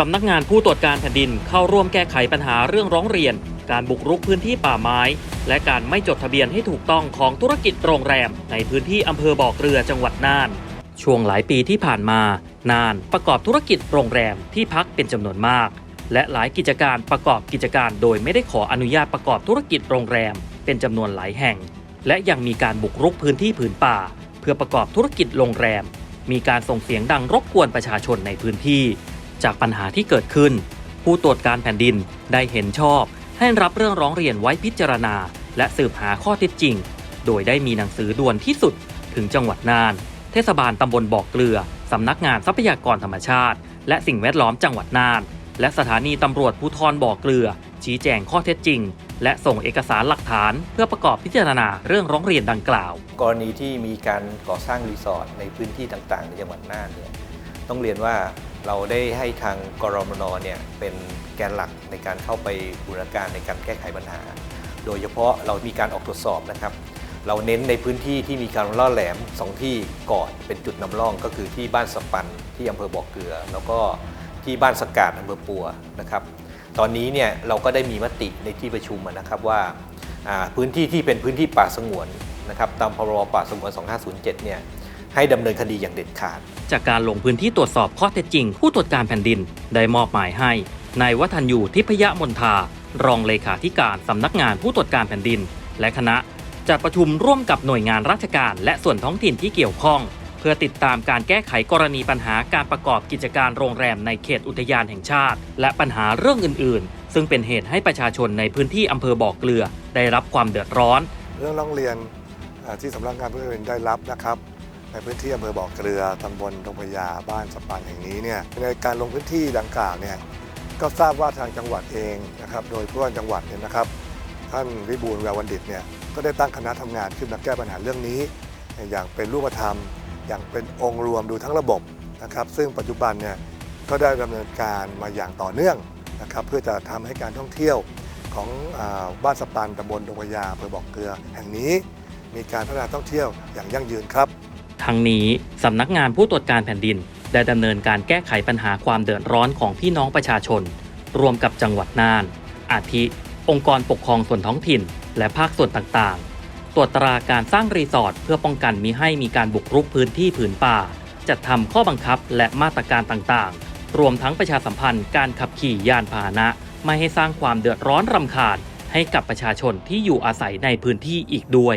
สำนักงานผู้ตรวจการแผ่นดินเข้าร่วมแก้ไขปัญหาเรื่องร้องเรียน การบุกรุกพื้นที่ป่าไม้ และการไม่จดทะเบียนให้ถูกต้องของธุรกิจโรงแรม ในพื้นที่อำเภอบ่อเกลือจังหวัดน่าน ช่วงหลายปีที่ผ่านมา น่านประกอบธุรกิจโรงแรมที่พักเป็นจำนวนมาก และหลายกิจการประกอบกิจการโดยไม่ได้ขออนุญาตประกอบธุรกิจโรงแรม เป็นจำนวนหลายแห่ง และยังมีการบุกรุกพื้นที่ผืนป่า เพื่อประกอบธุรกิจโรงแรม มีการส่งเสียงดังรบกวนประชาชนในพื้นที่ จากปัญหาที่เกิดขึ้น ผู้ตรวจการแผ่นดินได้เห็นชอบ ให้รับเรื่องร้องเรียนไว้พิจารณา และสืบหาข้อเท็จจริง โดยได้มีหนังสือด่วนที่สุดถึงจังหวัดน่าน เทศบาลตำบลบ่อเกลือ สำนักงานทรัพยากรธรรมชาติ และสิ่งแวดล้อมจังหวัดน่าน และสถานีตำรวจภูธรบ่อเกลือ ชี้แจงข้อเท็จจริง และส่งเอกสารหลักฐาน เพื่อประกอบพิจารณาเรื่องร้องเรียนดังกล่าว กรณีที่มีการก่อสร้างรีสอร์ทในพื้นที่ต่างๆ ในจังหวัดน่านเนี่ยต้องเรียนว่า เราได้ให้ทางกรมนเนี่ยเป็นแกนหลักในการเข้าไปบูรณาการในการแก้ไขปัญหา โดยเฉพาะเรามีการออกตรวจสอบนะครับ เราเน้นในพื้นที่ที่มีการล่อแหลมสองที่ก่อนเป็นจุดนำร่องก็คือที่บ้านสปันที่อำเภอบ่อเกลือ แล้วก็ที่บ้านสกาดอำเภอปัวนะครับ ตอนนี้เนี่ยเราก็ได้มีมติในที่ประชุมนะครับว่าพื้นที่ที่เป็นพื้นที่ป่าสงวนนะครับตามพรบป่าสงวน 2507 เนี่ย ให้ดำเนินคดีอย่างเด็ดขาด จากการลงพื้นที่ตรวจสอบข้อเท็จจริง ผู้ตรวจการแผ่นดินได้มอบหมายให้นายวัฒนยูทิพยมนทารองเลขาธิการสำนักงานผู้ตรวจการแผ่นดิน และคณะจัดประชุมร่วมกับหน่วยงานราชการ และส่วนท้องถิ่นที่เกี่ยวข้อง เพื่อติดตามการแก้ไขกรณีปัญหาการประกอบกิจการโรงแรมในเขตอุทยานแห่งชาติ และปัญหาเรื่องอื่น ๆ ซึ่งเป็นเหตุให้ประชาชนในพื้นที่อำเภอบ่อเกลือ ได้รับความเดือดร้อน เรื่องร้องเรียนอ่าที่สำนักงานผู้ตรวจการได้รับนะครับ ในพื้นที่อำเภอบ่อเกลือตำบลดงพญาบ้านสปันแห่งนี้เนี่ยในการลงพื้นที่ดังกล่าวเนี่ยก็ทราบว่าทางจังหวัดเองนะครับ โดยผู้ว่าจังหวัดเนี่ยนะครับ ท่านวิบูลย์แวววันดิตเนี่ยก็ได้ตั้งคณะทำงานขึ้นมาแก้ปัญหาเรื่องนี้ อย่างเป็นรูปธรรม อย่างเป็นองค์รวมดูทั้งระบบนะครับ ซึ่งปัจจุบันเนี่ยก็ได้ดำเนินการมาอย่างต่อเนื่องนะครับ เพื่อจะทำให้การท่องเที่ยวของอบ้านสปันตำบลดงพญาอำเภอบ่อเกลือ แห่งนี้มีการพัฒนาท่องเที่ยวอย่างยั่งยืนครับ ทั้งนี้สำนักงานผู้ตรวจการแผ่นดิน ได้ดำเนินการแก้ไขปัญหาความเดือดร้อนของพี่น้องประชาชน รวมกับจังหวัดน่าน อาทิ องค์กรปกครองส่วนท้องถิ่น และภาคส่วนต่างๆ ตรวจตราการสร้างรีสอร์ทเพื่อป้องกันมิให้มีการบุกรุกพื้นที่ผืนป่า จัดทำข้อบังคับและมาตรการต่างๆ รวมทั้งประชาสัมพันธ์การขับขี่ยานพาหนะ ไม่ให้สร้างความเดือดร้อนรำคาญให้กับประชาชนที่อยู่อาศัยในพื้นที่อีกด้วย